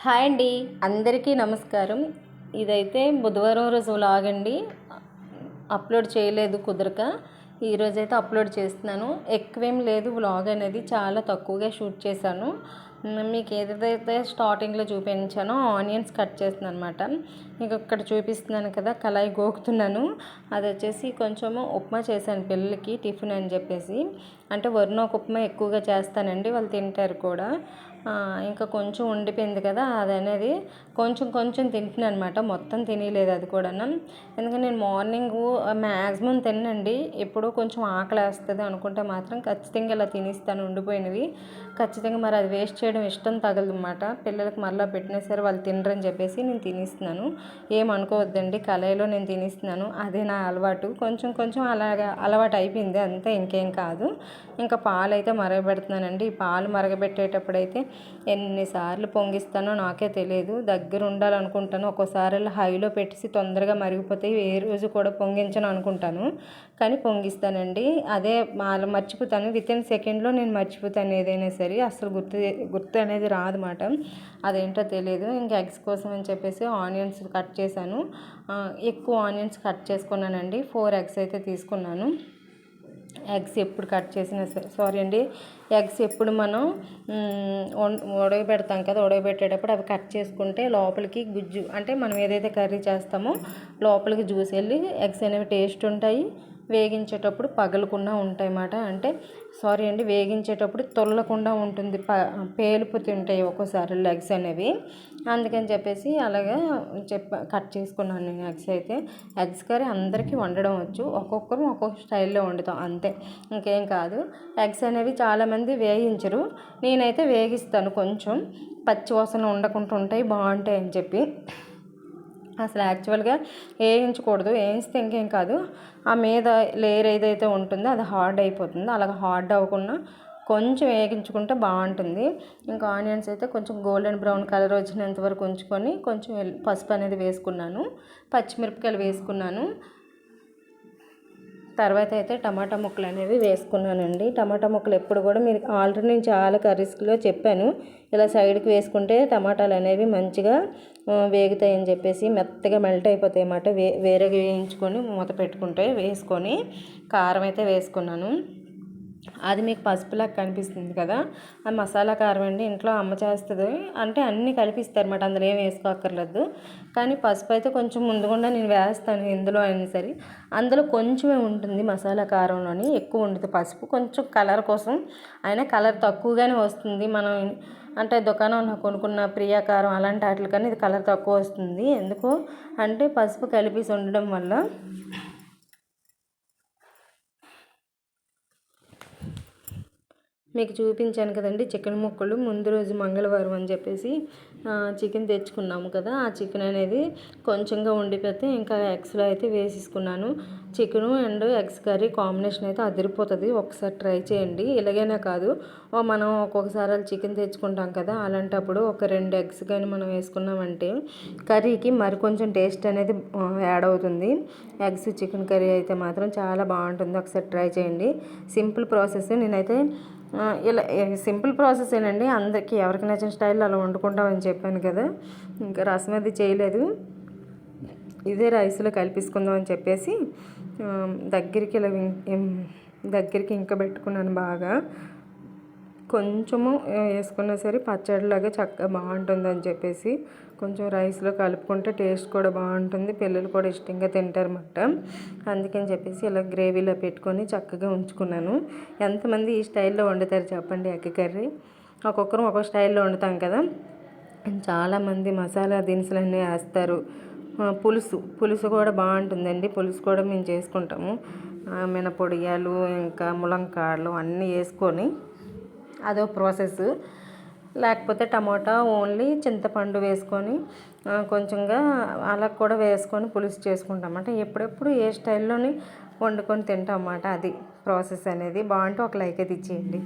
Hi అండి. అందరికీ నమస్కారం. ఇదైతే బుధవారం రోజు వ్లాగ్ అండి. అప్లోడ్ చేయలేదు కుదరక. ఈరోజైతే అప్లోడ్ చేస్తున్నాను. ఎక్కువేం లేదు వ్లాగ్ అనేది చాలా తక్కువగా షూట్ చేశాను. మీకు ఏదైతే స్టార్టింగ్లో చూపించానో ఆనియన్స్ కట్ చేస్తున్నాను అనమాట మీకు ఇక్కడ చూపిస్తున్నాను కదా కళాయి గోకుతున్నాను. అది వచ్చేసి కొంచెము ఉప్మా చేశాను పిల్లలకి టిఫిన్ అని చెప్పేసి. అంటే వరినొక ఉప్మా ఎక్కువగా చేస్తానండి వాళ్ళు తింటారు కూడా. ఇంకా కొంచెం ఉండిపోయింది కదా అది అనేది కొంచెం కొంచెం తింటున్నాను అనమాట మొత్తం తినలేదు అది కూడా ఎందుకంటే నేను మార్నింగ్ మ్యాక్సిమం తినండి ఎప్పుడో కొంచెం ఆకలి వేస్తుంది అనుకుంటే మాత్రం ఖచ్చితంగా ఇలా తినేస్తాను ఉండిపోయినవి. ఖచ్చితంగా మరి అది వేస్ట్ చేయడం ఇష్టం తగలదన్నమాట. పిల్లలకు మళ్ళీ పెట్టినా సరే వాళ్ళు తినరని చెప్పేసి నేను తినిస్తున్నాను. ఏమనుకోవద్దండి కళాయిలో నేను తినేస్తున్నాను. అదే నా అలవాటు. కొంచెం కొంచెం అలాగా అలవాటు అయిపోయింది అంతే ఇంకేం కాదు. ఇంకా పాలు అయితే మరగబెడుతున్నానండి. ఈ పాలు మరగబెట్టేటప్పుడు అయితే ఎన్నిసార్లు పొంగిస్తానో నాకే తెలియదు. దగ్గర ఉండాలనుకుంటాను. ఒక్కోసారి హైలో పెట్టేసి తొందరగా మరిగిపోతాయి ఏ రోజు కూడా పొంగించను అనుకుంటాను. కానీ పొంగిస్తానండి. అదే మర్చిపోతాను. విత్ ఇన్ సెకండ్లో నేను మర్చిపోతాను ఏదైనా సరే. అసలు గుర్తు గుర్తు అనేది రాదన్నమాట. అదేంటో తెలియదు ఇంకా ఎగ్స్ కోసం అని చెప్పేసి ఆనియన్స్ కట్ చేశాను. ఎక్కువ ఆనియన్స్ కట్ చేసుకున్నానండి. ఫోర్ ఎగ్స్ అయితే తీసుకున్నాను. ఎగ్స్ ఎప్పుడు కట్ చేసినా సరే సారీ అండి. ఎగ్స్ ఎప్పుడు మనం ఉడకబెడతాం కదా ఉడకబెట్టేటప్పుడు అవి కట్ చేసుకుంటే లోపలికి గుజ్జు అంటే మనం ఏదైతే కర్రీ చేస్తామో లోపలికి జ్యూస్ వెళ్ళి ఎగ్స్ అనేవి టేస్ట్ ఉంటాయి. వేగించేటప్పుడు పగలకుండా ఉంటాయి అన్నమాట అంటే సారీ అండి వేగించేటప్పుడు తొల్లకుండా ఉంటుంది. ప పేలిపోతుంటాయి ఒక్కోసారి లెగ్స్ అనేవి. అందుకని చెప్పేసి అలాగా చెప్ప కట్ చేసుకున్నాను నేను ఎగ్స్ అయితే. ఎగ్స్ కర్రీ అందరికీ వండడం వచ్చు. ఒక్కొక్కరు ఒక్కొక్క స్టైల్లో వండుతాం అంతే. ఇంకేం కాదు. ఎగ్స్ అనేవి చాలామంది వేయించరు. నేనైతే వేగిస్తాను కొంచెం. పచ్చి వాసన ఉండకుండా ఉంటాయి బాగుంటాయి అని చెప్పి. అసలు యాక్చువల్గా వేయించకూడదు వేయిస్తే ఇంకేం కాదు. ఆ మీద లేయర్ ఏదైతే ఉంటుందో అది హార్డ్ అయిపోతుంది. అలాగ హార్డ్ అవ్వకుండా కొంచెం వేగించుకుంటే బాగుంటుంది. ఇంకా ఆనియన్స్ అయితే కొంచెం గోల్డెన్ బ్రౌన్ కలర్ వచ్చినంత వరకు ఉంచుకొని కొంచెం పసుపు అనేది వేసుకున్నాను. పచ్చిమిరపకాయలు వేసుకున్నాను. తర్వాత అయితే టమాటా ముక్కలు అనేవి వేసుకున్నానండి. టమాటా ముక్కలు ఎప్పుడు కూడా మీరు ఆల్రెడీ నేను చాలా కర్రీస్లో చెప్పాను. ఇలా సైడ్కి వేసుకుంటే టమాటాలు అనేవి మంచిగా వేగుతాయని చెప్పేసి మెత్తగా మెల్ట్ అయిపోతాయి అన్నమాట. వే వేరేగా వేయించుకొని మూత పెట్టుకుంటే వేసుకొని కారం అయితే వేసుకున్నాను. అది మీకు పసుపులాగా కనిపిస్తుంది కదా. అది మసాలా కారం అండి ఇంట్లో అమ్మ చేస్తుంది. అంటే అన్నీ కలిపిస్తారు అనమాట అందులో ఏం వేసుకోక్కర్లేదు. కానీ పసుపు అయితే కొంచెం ముందుకుండా నేను వేస్తాను ఎందులో అయినా సరే. అందులో కొంచెమే ఉంటుంది మసాలా కారంలోని. ఎక్కువ ఉంటుంది పసుపు. కొంచెం కలర్ కోసం. అయినా కలర్ తక్కువగానే వస్తుంది. మనం అంటే దుకాణంలో కొనుక్కున్న ప్రియాకారం అలాంటి వాటికి కానీ ఇది కలర్ తక్కువ వస్తుంది. ఎందుకు? అంటే పసుపు కలిపేసి ఉండడం వల్ల మీకు చూపించాను కదండి. చికెన్ ముక్కలు ముందు రోజు మంగళవారం అని చెప్పేసి చికెన్ తెచ్చుకున్నాము కదా. ఆ చికెన్ అనేది కొంచెంగా ఉండిపోతే ఇంకా ఎగ్స్లో అయితే వేసేసుకున్నాను. Chicken and eggs curry combination అయితే అదిరిపోతుంది. ఒకసారి ట్రై చేయండి. ఇలాగైనా కాదు మనం ఒక్కొక్కసారి చికెన్ తెచ్చుకుంటాం కదా. అలాంటప్పుడు ఒక రెండు ఎగ్స్ కానీ మనం వేసుకున్నామంటే కర్రీకి మరి కొంచెం టేస్ట్ అనేది యాడ్ అవుతుంది. ఎగ్స్ చికెన్ కర్రీ అయితే మాత్రం చాలా బాగుంటుంది. ఒకసారి ట్రై చేయండి. Simple process. నేనైతే ఇలా సింపుల్ ప్రాసెస్ ఏనండి అందరికీ ఎవరికి నచ్చిన స్టైల్ అలా వండుకుంటామని చెప్పాను కదా ఇంకా రసం అది చేయలేదు. ఇదే రైస్లో కలిపేసుకుందాం అని చెప్పేసి దగ్గరికి ఇలా దగ్గరికి ఇంకా పెట్టుకున్నాను బాగా. కొంచెము వేసుకున్నా సరే పచ్చడిలాగా చక్కగా బాగుంటుందని చెప్పేసి కొంచెం రైస్లో కలుపుకుంటే టేస్ట్ కూడా బాగుంటుంది. పిల్లలు కూడా ఇష్టంగా తింటారన్నమాట. అందుకని చెప్పేసి ఇలా గ్రేవీలో పెట్టుకొని చక్కగా ఉంచుకున్నాను. ఎంతమంది ఈ స్టైల్లో వండుతారు చెప్పండి ఎగ్ కర్రీ? ఒక్కొక్కరు ఒక్కొక్క స్టైల్లో వండుతాం కదా. చాలామంది మసాలా దినుసులన్నీ వేస్తారు. పులుసు పులుసు కూడా బాగుంటుందండి. పులుసు కూడా మేము చేసుకుంటాము. మినపొడియాలు ఇంకా ములంకాడలు అన్నీ వేసుకొని అదో ప్రాసెస్. లేకపోతే టమాటా ఓన్లీ చింతపండు వేసుకొని కొంచెంగా అలా కూడా వేసుకొని పులుసు చేసుకుంటాం. అంటే ఎప్పుడెప్పుడు ఏ స్టైల్లోని వండుకొని తింటాం అన్నమాట అది ప్రాసెస్ అనేది. బాగుంటే ఒక లైక్ అయితే ఇచ్చేయండి